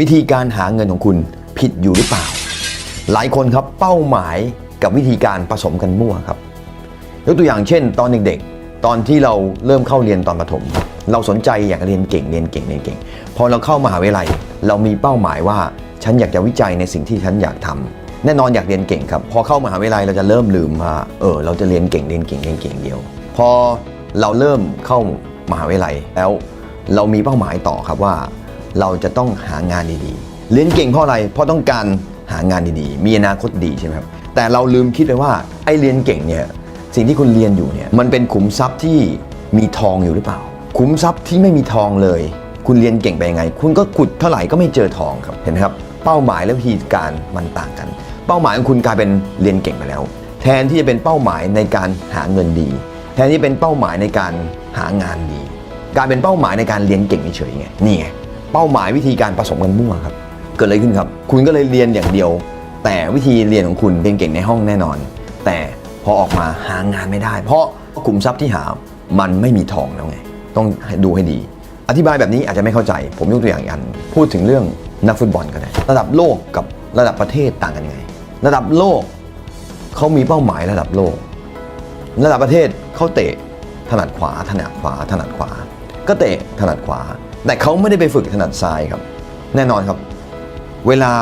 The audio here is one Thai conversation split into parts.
วิธีการหาเงินของคุณผิดอยู่หรือเปล่า หลายคนครับเป้าหมายกับวิธีการผสมกันมั่วครับยกตัวอย่างเช่น ตอนเด็กๆ ตอนที่เราเริ่มเข้าเรียนตอนประถม เราสนใจอยากเรียนเก่งเรียนเก่งเรียนเก่ง พอเราเข้ามหาวิทยาลัย เรามีเป้าหมายว่าฉันอยากจะวิจัยในสิ่งที่ฉันอยากทำแน่นอนอยากเรียนเก่งครับ พอเข้ามหาวิทยาลัยเราจะเริ่มลืมว่าเออเราจะเรียนเก่งเรียนเก่งเรียนเก่งเดียว พอเราเริ่มเข้ามหาวิทยาลัยแล้วเรามีเป้าหมายต่อครับว่า เราจะต้องหางานดีๆ เรียนเก่งเพราะอะไร เพราะต้องการหางานดีๆ มีอนาคตดีใช่ไหมครับ แต่เราลืมคิดเลยว่าไอ้เรียนเก่งเนี่ย สิ่งที่คุณเรียนอยู่เนี่ย มันเป็นขุมทรัพย์ที่มีทองอยู่หรือเปล่า ขุมทรัพย์ที่ไม่มีทองเลย คุณเรียนเก่งไปยังไง คุณก็ขุดเท่าไหร่ก็ไม่เจอทองครับ เห็นไหมครับ เป้าหมายและวิธีการมันต่างกัน เป้าหมายของคุณกลายเป็นเรียนเก่งไปแล้ว แทนที่จะเป็นเป้าหมายในการหาเงินดี แทนที่เป็นเป้าหมายในการหางานดี กายเป็นเป้าหมายในการเรียนเก่งเฉยๆไง นี่ไง เป้าหมายวิธีการผสมกันมั่วครับ เกิดอะไรขึ้นครับ คุณก็เลยเรียนอย่างเดียว แต่วิธีเรียนของคุณเรียนเก่งในห้องแน่นอน แต่พอออกมาหางานไม่ได้ เพราะกลุ่มทรัพย์ที่หามันไม่มีทองแล้วไง ต้องดูให้ดี อธิบายแบบนี้อาจจะไม่เข้าใจ ผมยกตัวอย่างอัน พูดถึงเรื่องนักฟุตบอลก็ได้ระดับโลกกับระดับประเทศต่างกันไง ระดับโลกเขามีเป้าหมายระดับโลก ระดับประเทศเขาเตะถนัดขวาถนัดขวาถนัดขวา ก็เตะถนัดขวา แต่เขาไม่ได้ไปฝึกถนัดซ้ายครับ แน่นอนครับ เวลา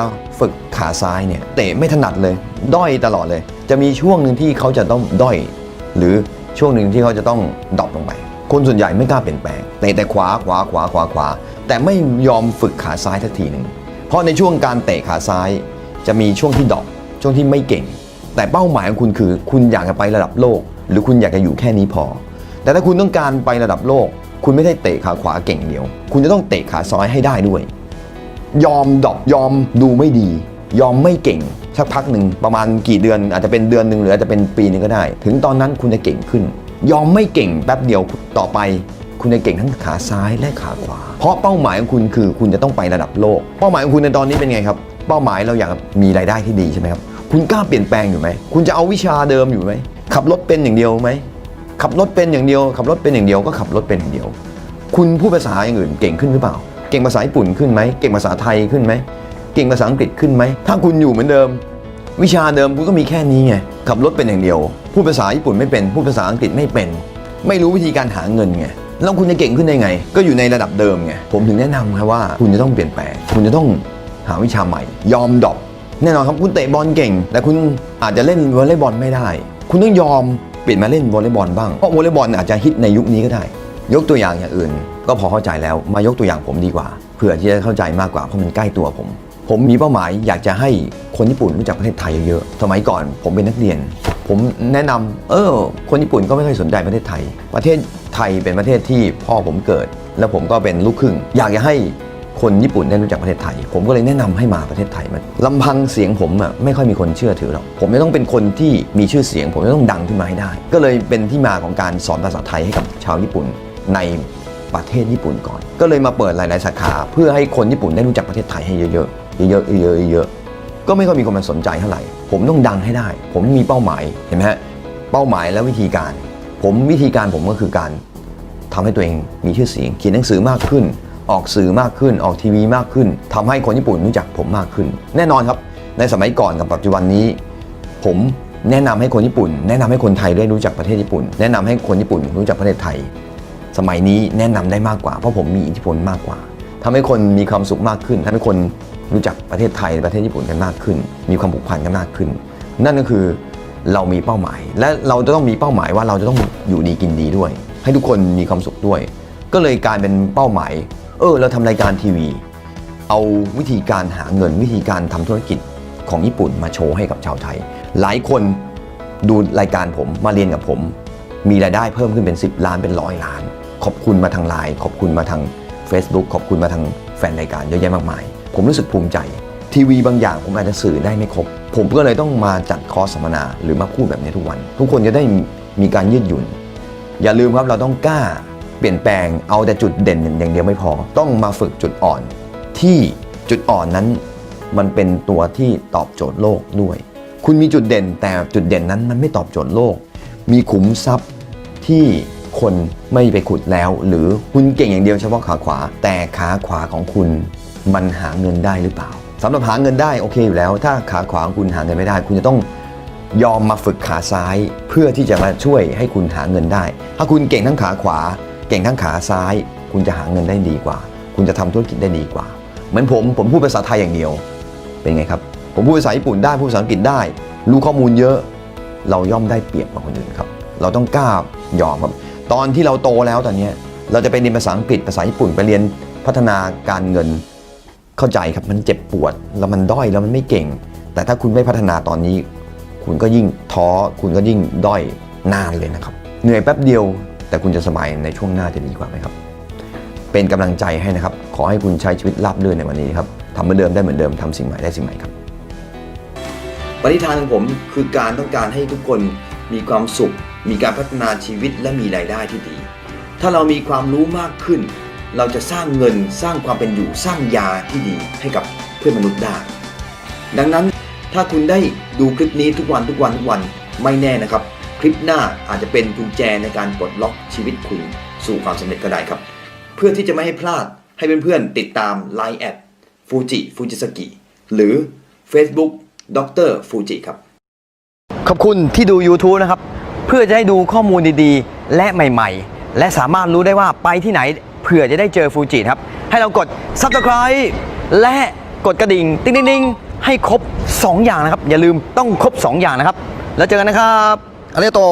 ฝึกขาซ้ายเนี่ยเตะไม่ถนัดเลย ด้อยตลอดเลย จะมีช่วงหนึ่งที่เขาจะต้องด้อย หรือช่วงหนึ่งที่เขาจะต้องดรอปลงไป คนส่วนใหญ่ไม่กล้าเปลี่ยนแปลงเตะแต่ขวาขวาขวาขวาขวา แต่ไม่ยอมฝึกขาซ้ายสักทีหนึ่งเพราะในช่วงการเตะขาซ้าย จะมีช่วงที่ดรอปช่วงที่ไม่เก่ง แต่เป้าหมายของคุณคือ คุณอยากจะไประดับโลก หรือคุณอยากจะอยู่แค่นี้พอ แต่ถ้าคุณต้องการไประดับโลก คุณไม่ได้เตะขาขวาเก่งเดียว คุณจะต้องเตะขาซ้ายให้ได้ด้วย ยอมดรอปยอมดูไม่ดี ยอมไม่เก่งสักพักหนึ่งประมาณกี่เดือนอาจจะเป็นเดือนหนึ่งหรืออาจจะเป็นปีหนึงก็ได้ ถึงตอนนั้นคุณจะเก่งขึ้น ยอมไม่เก่งแป๊บเดียวต่อไป คุณจะเก่งทั้งขาซ้ายและขาขวา เพราะเป้าหมายของคุณคือคุณจะต้องไประดับโลก เป้าหมายของคุณในตอนนี้เป็นไงครับ เป้าหมายเราอยากมีรายได้ที่ดีใช่ไหมครับคุณกล้าเปลี่ยนแปลงอยู่ไหม คุณจะเอาวิชาเดิมอยู่ไหม ขับรถเป็นอย่างเดียวไหม ขับรถเป็นอย่างเดียว ขับรถเป็นอย่างเดียวก็ขับรถเป็นอย่างเดียว คุณพูดภาษาอย่างอื่นเก่งขึ้นหรือเปล่า เก่งภาษาญี่ปุ่นขึ้นไหมเก่งภาษาไทยขึ้นไหมเก่งภาษาอังกฤษขึ้นไหมถ้าคุณอยู่เหมือนเดิม วิชาเดิมคุณก็มีแค่นี้ไงขับรถเป็นอย่างเดียวพูดภาษาญี่ปุ่นไม่เป็นพูดภาษาอังกฤษไม่เป็น ไม่รู้วิธีการหาเงินไงแล้วคุณจะเก่งขึ้นได้ไง ก็อยู่ในระดับเดิมไงผมถึงแนะนำครับว่า คุณจะต้องเปลี่ยนแปลงคุณจะต้องหาวิชาใหม่ ยอมดรอปแน่นอนครับคุณเตะบอลเก่ง แต่คุณอาจจะเล่นวอลเลย์บอลไม่ได้ คุณต้องยอม ปลี่ยนมาเล่นวอลเลย์บอลบ้าง เพราะวอลเลย์บอลอาจจะฮิตในยุคนี้ก็ได้ ยกตัวอย่างอย่างอื่น ก็พอเข้าใจแล้วมายกตัวอย่างผมดีกว่าเพื่อที่จะเข้าใจมากกว่าเพราะมันใกล้ตัวผม ผมมีเป้าหมายอยากจะให้คนญี่ปุ่นรู้จักประเทศไทยเยอะๆสมัยก่อนผมเป็นนักเรียน ผมแนะนำเออ คนญี่ปุ่นก็ไม่ค่อยสนใจประเทศไทย ประเทศไทยเป็นประเทศที่พ่อผมเกิด แล้วผมก็เป็นลูกครึ่ง อยากจะให้ คนญี่ปุ่นได้รู้จักประเทศไทย ผมก็เลยแนะนำให้มาประเทศไทยมันลำพังเสียงผมอะไม่ค่อยมีคนเชื่อถือหรอกผมจะต้องเป็นคนที่มีชื่อเสียง ผมจะต้องดังขึ้นมาให้ได้ ก็เลยเป็นที่มาของการสอนภาษาไทยให้กับชาวญี่ปุ่นในประเทศญี่ปุ่นก่อน ก็เลยมาเปิดหลาย ๆ สาขาเพื่อให้คนญี่ปุ่นได้รู้จักประเทศไทยให้เยอะ ๆ เยอะๆเยอะๆเยอะๆก็ไม่ค่อยมีคนมาสนใจเท่าไหร่ ผมต้องดังให้ได้ ผมมีเป้าหมายเห็นไหมฮะเป้าหมายและวิธีการ ผมวิธีการผมก็คือการทำให้ตัวเองมีชื่อเสียงเขียนหนังสือมากขึ้น ออกสื่อมากขึ้น ออกทีวีมากขึ้นทำให้คนญี่ปุ่นรู้จักผมมากขึ้น แน่นอนครับ ในสมัยก่อนกับปัจจุบันนี้ ผมแนะนำให้คนญี่ปุ่น แนะนำให้คนไทยได้รู้จักประเทศญี่ปุ่น แนะนำให้คนญี่ปุ่นรู้จักประเทศไทย สมัยนี้แนะนำได้มากกว่า เพราะผมมีอิทธิพลมากกว่าทำให้คนมีความสุขมากขึ้นทำให้คนรู้จักประเทศไทยประเทศญี่ปุ่นกันมากขึ้น มีความผูกพันกันมากขึ้น นั่นก็คือเรามีเป้าหมาย และเราจะต้องมีเป้าหมายว่าเราจะต้องอยู่ดีกินดีด้วย ให้ทุกคนมีความสุขด้วย ก็เลยกลายเป็นเป้าหมาย เออ เราทำรายการทีวี เอาวิธีการหาเงินวิธีการทำธุรกิจของญี่ปุ่นมาโชว์ให้กับชาวไทย หลายคนดูรายการผมมาเรียนกับผม มีรายได้เพิ่มขึ้นเป็น 10 ล้านเป็นร้อยล้าน ขอบคุณมาทางไลน์ขอบคุณมาทาง Facebook ขอบคุณมาทางแฟนรายการเยอะแยะมากมาย ผมรู้สึกภูมิใจ ทีวีบางอย่างผมอาจจะสื่อได้ไม่ครบ ผมก็เลยต้องมาจัดคอร์สสัมมนาหรือมาพูดแบบนี้ทุกวัน ทุกคนจะได้มีการยืดหยุ่น อย่าลืมครับเราต้องกล้า เปลี่ยนแปลงเอาแต่จุดเด่นอย่างเดียวไม่พอ ต้องมาฝึกจุดอ่อน ที่จุดอ่อนนั้น มันเป็นตัวที่ตอบโจทย์โลกด้วย คุณมีจุดเด่นแต่จุดเด่นนั้นมันไม่ตอบโจทย์โลก มีขุมทรัพย์ที่คนไม่ไปขุดแล้ว หรือคุณเก่งอย่างเดียวเฉพาะขาขวา แต่ขาขวาของคุณมันหาเงินได้หรือเปล่าสำหรับหาเงินได้โอเคอยู่แล้ว ถ้าขาขวาของคุณหาเงินไม่ได้ คุณจะต้องยอมมาฝึกขาซ้ายเพื่อที่จะมาช่วยให้คุณหาเงินได้ ถ้าคุณเก่งทั้งขาขวา เก่งทั้งขาซ้าย คุณจะหาเงินได้ดีกว่า คุณจะทำธุรกิจได้ดีกว่า เหมือนผมผมพูดภาษาไทยอย่างเดียว เป็นไงครับ ผมพูดภาษาญี่ปุ่นได้พูดภาษาอังกฤษได้ รู้ข้อมูลเยอะ เราย่อมได้เปรียบกว่าคนอื่นครับ เราต้องกล้ายอมครับ ตอนที่เราโตแล้วตอนนี้เราจะไปเรียนภาษาอังกฤษภาษาญี่ปุ่นไปเรียนพัฒนาการเงินเข้าใจครับมันเจ็บปวดแล้วมันด้อยแล้วมันไม่เก่ง แต่ถ้าคุณไม่พัฒนาตอนนี้ คุณก็ยิ่งท้อคุณก็ยิ่งด้อยนานเลยนะครับ เหนื่อยแป๊บเดียว แต่คุณจะสบายในช่วงหน้าจะดีกว่าไหมครับ เป็นกำลังใจให้นะครับ ขอให้คุณใช้ชีวิตราบรื่นในวันนี้ครับทำเหมือนเดิมได้เหมือนเดิมทำสิ่งใหม่ได้สิ่งใหม่ครับปณิธานของผมคือการต้องการให้ทุกคนมีความสุข มีการพัฒนาชีวิตและมีรายได้ที่ดี ถ้าเรามีความรู้มากขึ้น เราจะสร้างเงินสร้างความเป็นอยู่สร้างยาที่ดีให้กับเพื่อนมนุษย์ได้ ดังนั้นถ้าคุณได้ดูคลิปนี้ทุกวันทุกวันทุกวันไม่แน่นะครับ คลิปหน้าอาจจะเป็นกุญแจในการปลดล็อกชีวิตคุณสู่ความสำเร็จก็ได้ครับ เพื่อที่จะไม่ให้พลาดให้เพื่อนๆติดตาม Line แอดฟูจิฟูจิสกิหรือ Facebook ดรฟูจิครับ ขอบคุณที่ดู YouTube นะครับ เพื่อจะให้ดูข้อมูลดีๆ และใหม่ๆ และสามารถรู้ได้ว่าไปที่ไหนเผื่อจะได้เจอฟูจิครับ ให้เรากด Subscribe และกดกระดิ่ง ติ๊งๆๆให้ครบ 2 อย่างนะครับ อย่าลืมต้องครบ 2 อย่างนะครับ แล้วเจอกันนะครับ อาริโต